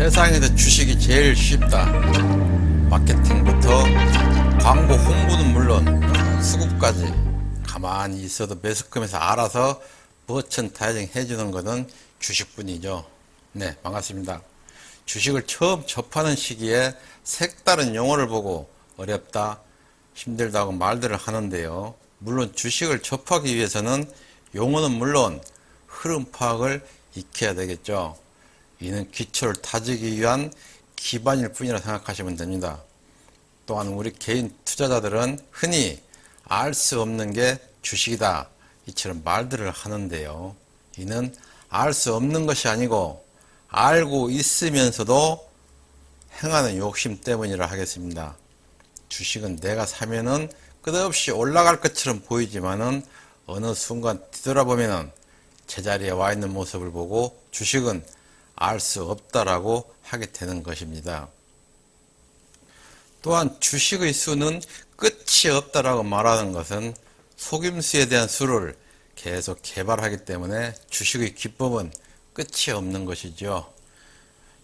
세상에서 주식이 제일 쉽다. 마케팅부터 광고 홍보는 물론 수급까지 가만히 있어도 매스컴에서 알아서 머천타이징 해주는 것은 주식뿐이죠. 네, 반갑습니다. 주식을 처음 접하는 시기에 색다른 용어를 보고 어렵다, 힘들다고 말들을 하는데요. 물론 주식을 접하기 위해서는 용어는 물론 흐름 파악을 익혀야 되겠죠. 이는 기초를 다지기 위한 기반일 뿐이라 생각하시면 됩니다. 또한 우리 개인 투자자들은 흔히 알 수 없는 게 주식이다. 이처럼 말들을 하는데요. 이는 알 수 없는 것이 아니고 알고 있으면서도 행하는 욕심 때문이라 하겠습니다. 주식은 내가 사면은 끝없이 올라갈 것처럼 보이지만은 어느 순간 뒤돌아보면은 제자리에 와 있는 모습을 보고 주식은 알 수 없다라고 하게 되는 것입니다. 또한 주식의 수는 끝이 없다라고 말하는 것은 속임수에 대한 수를 계속 개발하기 때문에 주식의 기법은 끝이 없는 것이죠.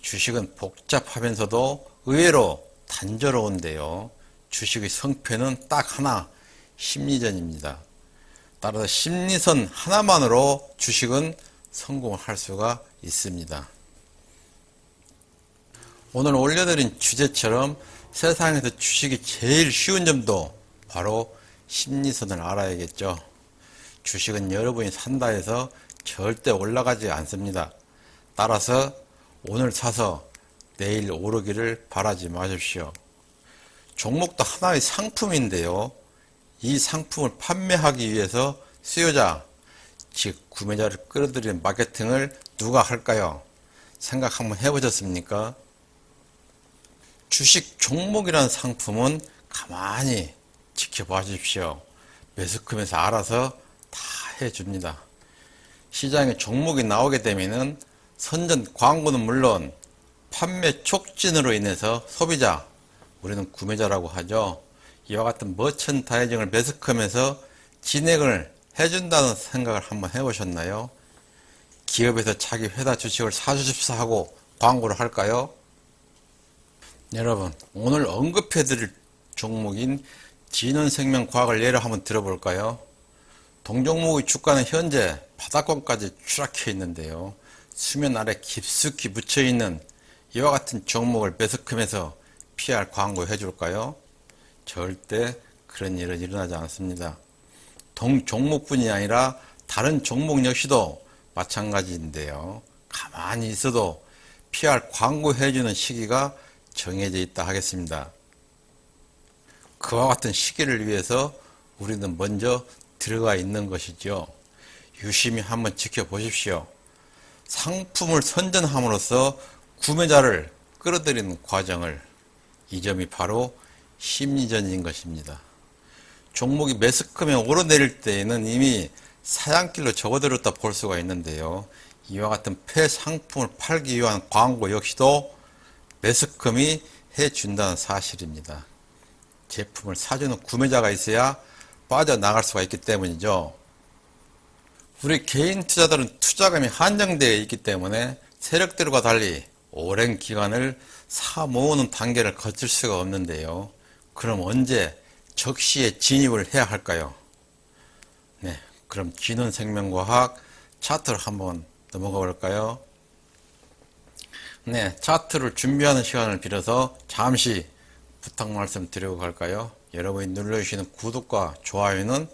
주식은 복잡하면서도 의외로 단조로운데요. 주식의 성패는 딱 하나, 심리전입니다. 따라서 심리선 하나만으로 주식은 성공을 할 수가 있습니다. 오늘 올려드린 주제처럼 세상에서 주식이 제일 쉬운 점도 바로 심리선을 알아야겠죠. 주식은 여러분이 산다 해서 절대 올라가지 않습니다. 따라서 오늘 사서 내일 오르기를 바라지 마십시오. 종목도 하나의 상품인데요. 이 상품을 판매하기 위해서 수요자, 즉 구매자를 끌어들이는 마케팅을 누가 할까요? 생각 한번 해보셨습니까? 주식 종목이라는 상품은 가만히 지켜봐 주십시오. 매스컴에서 알아서 다 해줍니다. 시장에 종목이 나오게 되면은 선전 광고는 물론 판매 촉진으로 인해서 소비자, 우리는 구매자라고 하죠. 이와 같은 머천 다이징을 매스컴에서 진행을 해준다는 생각을 한번 해보셨나요? 기업에서 자기 회사 주식을 사주십사 하고 광고를 할까요? 여러분, 오늘 언급해드릴 종목인 진원생명과학을 예로 한번 들어볼까요? 동종목의 주가는 현재 바닥권까지 추락해 있는데요. 수면 아래 깊숙이 묻혀 있는 이와 같은 종목을 매스컴에서 PR 광고 해줄까요? 절대 그런 일은 일어나지 않습니다. 동 종목뿐이 아니라 다른 종목 역시도 마찬가지인데요. 가만히 있어도 PR 광고 해주는 시기가 정해져 있다 하겠습니다. 그와 같은 시기를 위해서 우리는 먼저 들어가 있는 것이죠. 유심히 한번 지켜보십시오. 상품을 선전함으로써 구매자를 끌어들이는 과정을 이 점이 바로 심리전인 것입니다. 종목이 매스컴에 오르내릴 때에는 이미 사양길로 접어들었다 볼 수가 있는데요. 이와 같은 폐상품을 팔기 위한 광고 역시도 매스컴이 해준다는 사실입니다. 제품을 사주는 구매자가 있어야 빠져나갈 수가 있기 때문이죠. 우리 개인 투자들은 투자금이 한정되어 있기 때문에 세력들과 달리 오랜 기간을 사 모으는 단계를 거칠 수가 없는데요. 그럼 언제 적시에 진입을 해야 할까요? 네, 그럼 진원생명과학 차트를 한번 넘어가 볼까요? 네, 차트를 준비하는 시간을 빌어서 잠시 부탁 말씀 드리고 갈까요? 여러분이 눌러주시는 구독과 좋아요는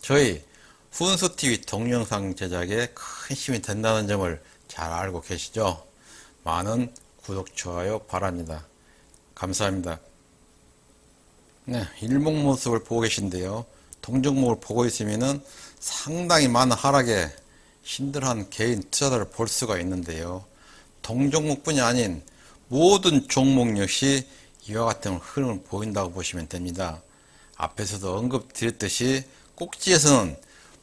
저희 훈수TV 동영상 제작에 큰 힘이 된다는 점을 잘 알고 계시죠? 많은 구독, 좋아요 바랍니다. 감사합니다. 네, 일목 모습을 보고 계신데요. 동종목을 보고 있으면은 상당히 많은 하락에 힘들어하는 개인 투자자를 볼 수가 있는데요. 동종목뿐이 아닌 모든 종목 역시 이와 같은 흐름을 보인다고 보시면 됩니다. 앞에서도 언급드렸듯이 꼭지에서는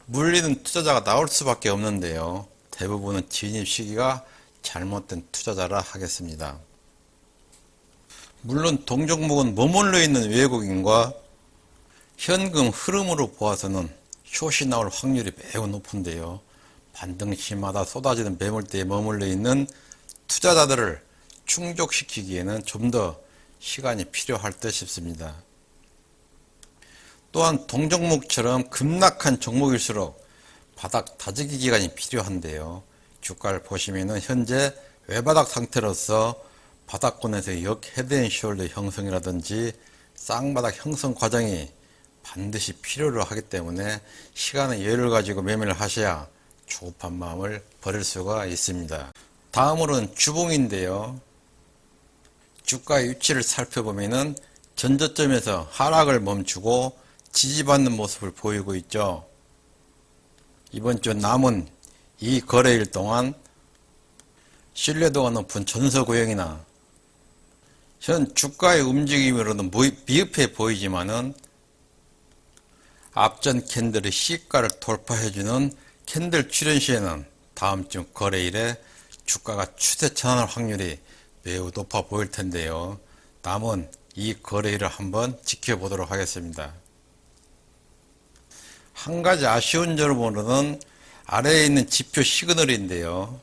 물리는 투자자가 나올 수밖에 없는데요. 대부분은 진입 시기가 잘못된 투자자라 하겠습니다. 물론 동종목은 머물러 있는 외국인과 현금 흐름으로 보아서는 숏이 나올 확률이 매우 높은데요. 반등 시마다 쏟아지는 매물대에 머물러 있는 투자자들을 충족시키기에는 좀 더 시간이 필요할 듯 싶습니다. 또한 동종목처럼 급락한 종목일수록 바닥 다지기 기간이 필요한데요. 주가를 보시면은 현재 외바닥 상태로서 바닥권에서 역 헤드앤숄더 형성이라든지 쌍바닥 형성 과정이 반드시 필요로 하기 때문에 시간의 여유를 가지고 매매를 하셔야 조급한 마음을 버릴 수가 있습니다. 다음으로는 주봉인데요. 주가의 위치를 살펴보면은 전저점에서 하락을 멈추고 지지받는 모습을 보이고 있죠. 이번 주 남은 이 거래일 동안 신뢰도가 높은 전서 구형이나 현 주가의 움직임으로는 무- 미흡해 보이지만은 앞전 캔들의 시가를 돌파해주는 캔들 출현 시에는 다음 주 거래일에 주가가 추세 전환할 확률이 매우 높아 보일 텐데요. 남은 이 거래일을 한번 지켜보도록 하겠습니다. 한 가지 아쉬운 점으로는 아래에 있는 지표 시그널인데요.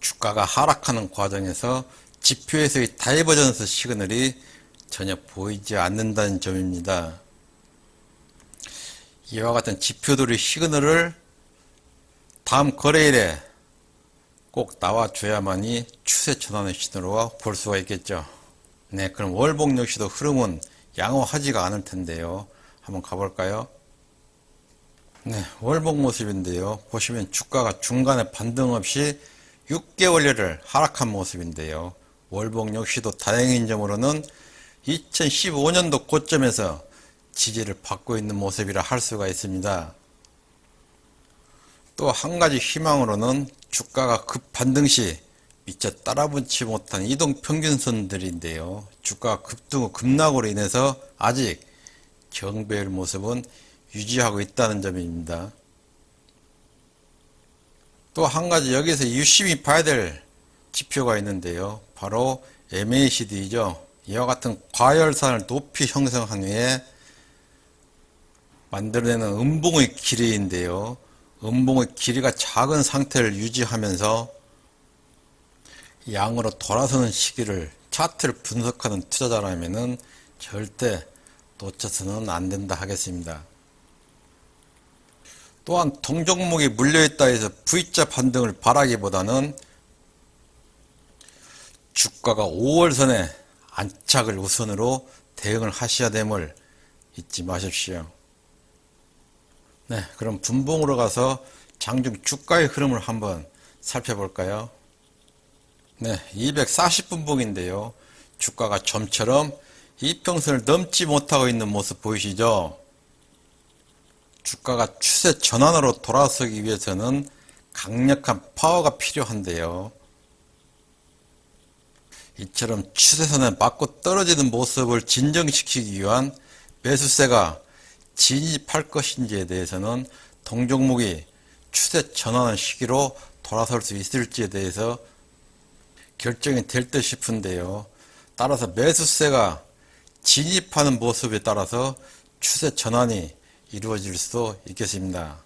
주가가 하락하는 과정에서 지표에서의 다이버전스 시그널이 전혀 보이지 않는다는 점입니다. 이와 같은 지표들의 시그널을 다음 거래일에 꼭 나와줘야만이 추세 전환의 신호로 볼 수가 있겠죠. 네, 그럼 월봉 역시도 흐름은 양호하지가 않을 텐데요. 한번 가볼까요? 네, 월봉 모습인데요. 보시면 주가가 중간에 반등 없이 6개월여를 하락한 모습인데요. 월봉 역시도 다행인 점으로는 2015년도 고점에서 지지를 받고 있는 모습이라 할 수가 있습니다. 또 한 가지 희망으로는 주가가 급 반등 시 미처 따라붙지 못한 이동 평균선들인데요. 주가 급등 후 급락으로 인해서 아직 경배의 모습은 유지하고 있다는 점입니다. 또 한 가지 여기서 유심히 봐야 될 지표가 있는데요. 바로 MACD죠. 이와 같은 과열산을 높이 형성한 후에 만들어내는 음봉의 길이인데요. 음봉의 길이가 작은 상태를 유지하면서 양으로 돌아서는 시기를 차트를 분석하는 투자자라면은 절대 놓쳐서는 안 된다 하겠습니다. 또한 동종목이 물려있다 해서 V자 반등을 바라기보다는 주가가 5월선에 안착을 우선으로 대응을 하셔야 됨을 잊지 마십시오. 네, 그럼 분봉으로 가서 장중 주가의 흐름을 한번 살펴볼까요? 네, 240분봉인데요. 주가가 좀처럼 이평선을 넘지 못하고 있는 모습 보이시죠? 주가가 추세 전환으로 돌아서기 위해서는 강력한 파워가 필요한데요. 이처럼 추세선에 맞고 떨어지는 모습을 진정시키기 위한 매수세가 진입할 것인지에 대해서는 동종목이 추세 전환의 시기로 돌아설 수 있을지에 대해서 결정이 될 듯 싶은데요. 따라서 매수세가 진입하는 모습에 따라서 추세 전환이 이루어질 수도 있겠습니다.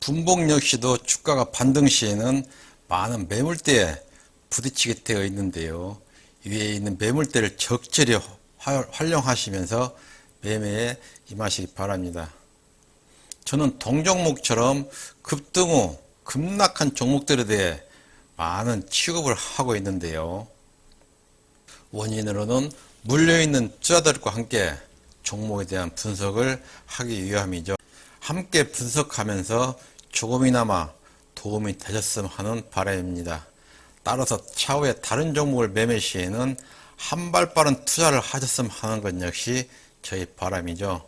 분봉 역시도 주가가 반등 시에는 많은 매물대에 부딪히게 되어 있는데요. 위에 있는 매물대를 적절히 화- 활용하시면서 매매에 임하시기 바랍니다. 저는 동종목처럼 급등 후 급락한 종목들에 대해 많은 취급을 하고 있는데요. 원인으로는 물려있는 투자들과 함께 종목에 대한 분석을 하기 위함이죠. 함께 분석하면서 조금이나마 도움이 되셨으면 하는 바람입니다. 따라서 차후에 다른 종목을 매매 시에는 한 발 빠른 투자를 하셨으면 하는 것 역시 저희 바람이죠.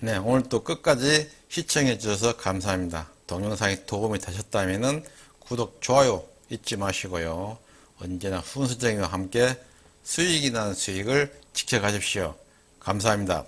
네, 오늘 또 끝까지 시청해 주셔서 감사합니다. 동영상이 도움이 되셨다면 구독, 좋아요 잊지 마시고요. 언제나 훈수정이와 함께 수익이 나는 수익을 지켜가십시오. 감사합니다.